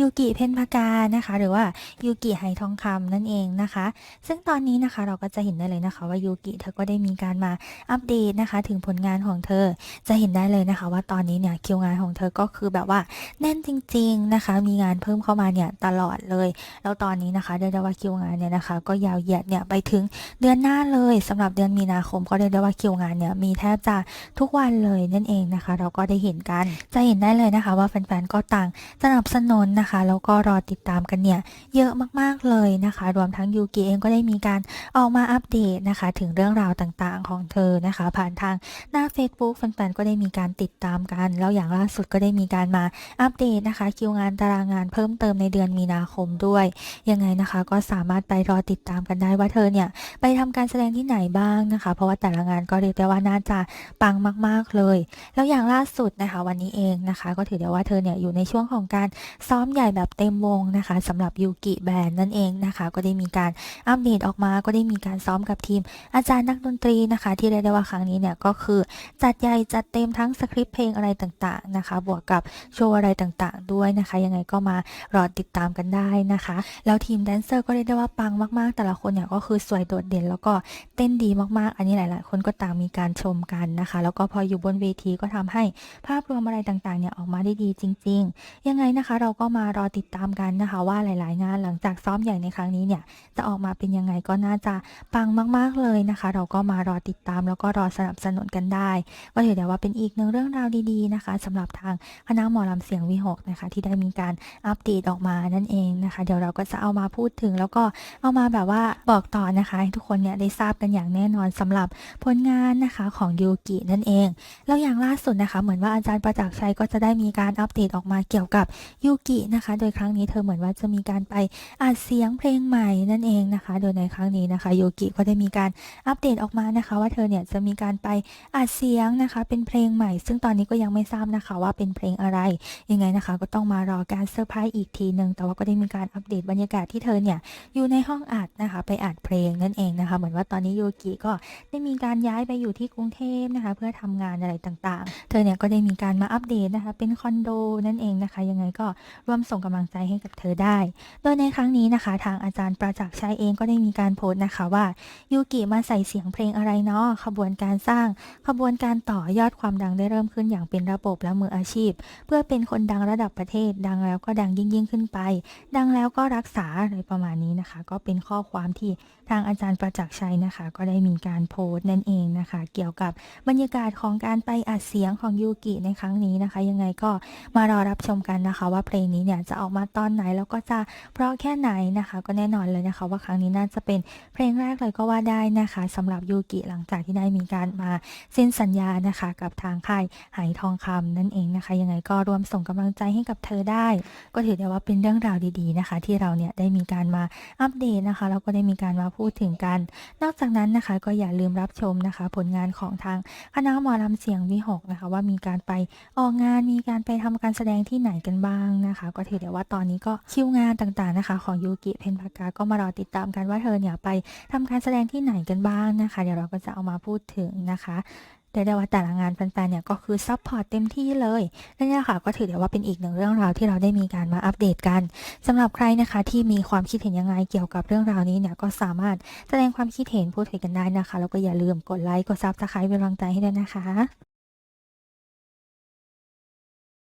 ยูกิเพนพากานะคะ หรือว่ายูกิไหทองคำนั่นเองนะคะ ซึ่งตอนนี้นะคะเราก็จะเห็นได้เลยนะคะ ว่ายูกิเธอก็ได้มีการมาอัปเดตนะคะ ถึงผลงานของเธอจะเห็นได้เลยนะคะ ว่าตอนนี้เนี่ยคิวงานของเธอก็คือแบบว่าแน่นจริง ๆนะคะ มีงานเพิ่มเข้ามาเนี่ยตลอดเลย แล้วตอนนี้นะคะเรียกได้ว่าคิวงานเนี่ยนะคะ ก็ยาวเหยียดเนี่ยไปถึงเดือนหน้าเลยสำหรับเดือนมีนาคม ก็เรียกได้ว่าคิวงานเนี่ยมีแทบจะทุกวันเลยนั่นเองนะคะ เราก็ได้เห็นกันจะเห็นได้เลยนะคะ ว่าแฟนๆก็ต่างสนับสนุนนนนะคะแล้วก็รอติดตามกันเนี่ยเยอะมากๆเลยนะคะ รวมทั้งยูกิเองก็ได้มีการออกมาอัปเดตนะคะ ถึงเรื่องราวต่างๆของเธอนะคะ ผ่านทางหน้า Facebook แฟนๆก็ได้มีการติดตามกัน แล้วอย่างล่าสุดก็ได้มีการมาอัปเดตนะคะ คิวงานตารางงานเพิ่มเติมในเดือนมีนาคมด้วย ยังไงนะคะ ก็สามารถไปรอติดตามกันได้ว่าเธอเนี่ยไปทำการแสดงที่ไหนบ้างนะคะ เพราะว่าแต่ละงานก็เรียกได้ว่าน่าจะปังมาก ๆเลย แล้วอย่างล่าสุดนะคะ วันนี้เองนะคะ ก็ถือได้ว่าเธอเนี่ยอยู่ในช่วงของการซ้อมใหญ่แบบเต็มวงนะคะสำหรับยูกิแบนด์นั่นเองนะคะ ก็ได้มีการอัปเดตออกมา ก็ได้มีการซ้อมกับทีม อาจารย์นักดนตรีนะคะ ที่เรียกได้ว่าครั้งนี้เนี่ยก็คือจัดใหญ่จัดเต็มทั้งสคริปต์เพลงอะไรต่างๆนะคะ บวกกับโชว์อะไรต่างๆ ด้วยนะคะ ยังไงก็มารอติดตามกันได้นะคะ แล้วทีมแดนเซอร์ก็เรียกได้ว่าปังมากๆ แต่ละคนเนี่ยก็คือสวยโดดเด่น แล้วก็เต้นดีมากๆ อันนี้หลายๆ คนก็ต่างมีการชมกันนะคะ แล้วก็พออยู่บนเวทีก็ทำให้ภาพรวมอะไรต่างๆเนี่ยออกมาได้ดีจริง ๆ ยังไงนะคะเราราก็มารอติดตามกันนะคะว่าหลาย ๆ งานหลังจากซ้อมใหญ่ในครั้งนี้เนี่ยจะออกมาเป็นยังไงก็น่าจะปังมาก ๆ เลยนะคะ เราก็มารอติดตามแล้วก็รอสนับสนุนกันได้ ก็ถือได้ว่าเป็นอีกหนึ่งเรื่องราวดี ๆ นะคะสำหรับทางคณะหมอลำเสียงวิหกนะคะ ที่ได้มีการอัปเดตออกมานั่นเองนะคะ เดี๋ยวเราก็จะเอามาพูดถึง แล้วก็เอามาแบบว่าบอกต่อนะคะให้ทุกคนเนี่ยได้ทราบกันอย่างแน่นอนสำหรับผลงานนะคะของยูกินั่นเอง แล้วอย่างล่าสุดนะคะ เหมือนว่าอาจารย์ประจักษ์ชัยก็จะได้มีการอัปเดตออกมาเกี่ยวกับยูกินะคะ โดยครั้งนี้เธอเหมือนว่าจะมีการไปอัดเสียงเพลงใหม่นั่นเองนะคะ โดยในครั้งนี้นะคะโยกิก็ได้มีการอัปเดตออกมานะคะ ว่าเธอเนี่ยจะมีการไปอัดเสียงนะคะ เป็นเพลงใหม่ ซึ่งตอนนี้ก็ยังไม่ทราบนะคะ ว่าเป็นเพลงอะไรยังไงนะคะ ก็ต้องมารอการเซอร์ไพรส์อีกทีหนึ่งแต่ว่าก็ได้มีการอัปเดตบรรยากาศที่เธอเนี่ยอยู่ในห้องอัดนะคะ ไปอัดเพลงนั่นเองนะคะ เหมือนว่าตอนนี้โยกิก็ได้มีการย้ายไปอยู่ที่กรุงเทพนะคะ เพื่อทำงานอะไรต่างๆ เธอเนี่ยก็ได้มีการมาอัปเดตนะคะ เป็นคอนโดนั่นเองนะคะ ยังไงก็ร่วมส่งกำลังใจให้กับเธอได้ โดยในครั้งนี้นะคะ ทางอาจารย์ประจักษ์ชัยเองก็ได้มีการโพสต์นะคะว่ายูกิมาใส่เสียงเพลงอะไรเนาะขบวนการสร้าง ขบวนการต่อยอดความดังได้เริ่มขึ้นอย่างเป็นระบบและมืออาชีพ เพื่อเป็นคนดังระดับประเทศ ดังแล้วก็ดังยิ่งยิ่งขึ้นไป ดังแล้วก็รักษาอะไรประมาณนี้นะคะ ก็เป็นข้อความที่ทางอาจารย์ประจักษ์ชัยนะคะ ก็ได้มีการโพสต์นั่นเองนะคะ เกี่ยวกับบรรยากาศของการไปอัดเสียงของยูกิในครั้งนี้นะคะ ยังไงก็มารอรับชมกันนะคะว่าเพลงนี้เนี่ยจะออกมาตอนไหนแล้วก็จะเพราะแค่ไหนนะคะ ก็แน่นอนเลยนะคะ ว่าครั้งนี้น่าจะเป็นเพลงแรกเลยก็ว่าได้นะคะสำหรับยูกิหลังจากที่ได้มีการมาเซ็นสัญญานะคะ กับทางค่ายไหทองคำนั่นเองนะคะ ยังไงก็รวมส่งกำลังใจให้กับเธอได้ ก็ถือได้ว่าเป็นเรื่องราวดีๆนะคะ ที่เราเนี่ยได้มีการมาอัปเดตนะคะแล้วก็ได้มีการมาพูดถึงกัน นอกจากนั้นนะคะ ก็อย่าลืมรับชมนะคะ ผลงานของทางคณะหมอลำเสียงวิหกนะคะ ว่ามีการไปออกงานมีการไปทำการแสดงที่ไหนกันบ้างนะคะ ก็ถือได้ว่าตอนนี้ก็คิวงานต่างๆนะคะ ของยูกิเพนพากาก็มารอติดตามกันว่าเธอเนี่ยไปทำการแสดงที่ไหนกันบ้างนะคะ เดี๋ยวเราก็จะเอามาพูดถึงนะคะเรียกได้ว่าแต่ละงานแฟนๆเนี่ยก็คือซัพพอร์ตเต็มที่เลยนั่นแหละค่ะก็ถือได้ว่าเป็นอีกหนึ่งเรื่องราวที่เราได้มีการมาอัปเดตกันสำหรับใครนะคะที่มีความคิดเห็นยังไงเกี่ยวกับเรื่องราวนี้เนี่ยก็สามารถแสดงความคิดเห็นพูดคุยกันได้นะคะ แล้วก็อย่าลืมกดไลค์กดซับสไครป์เป็นกำลังใจให้ด้วยนะคะ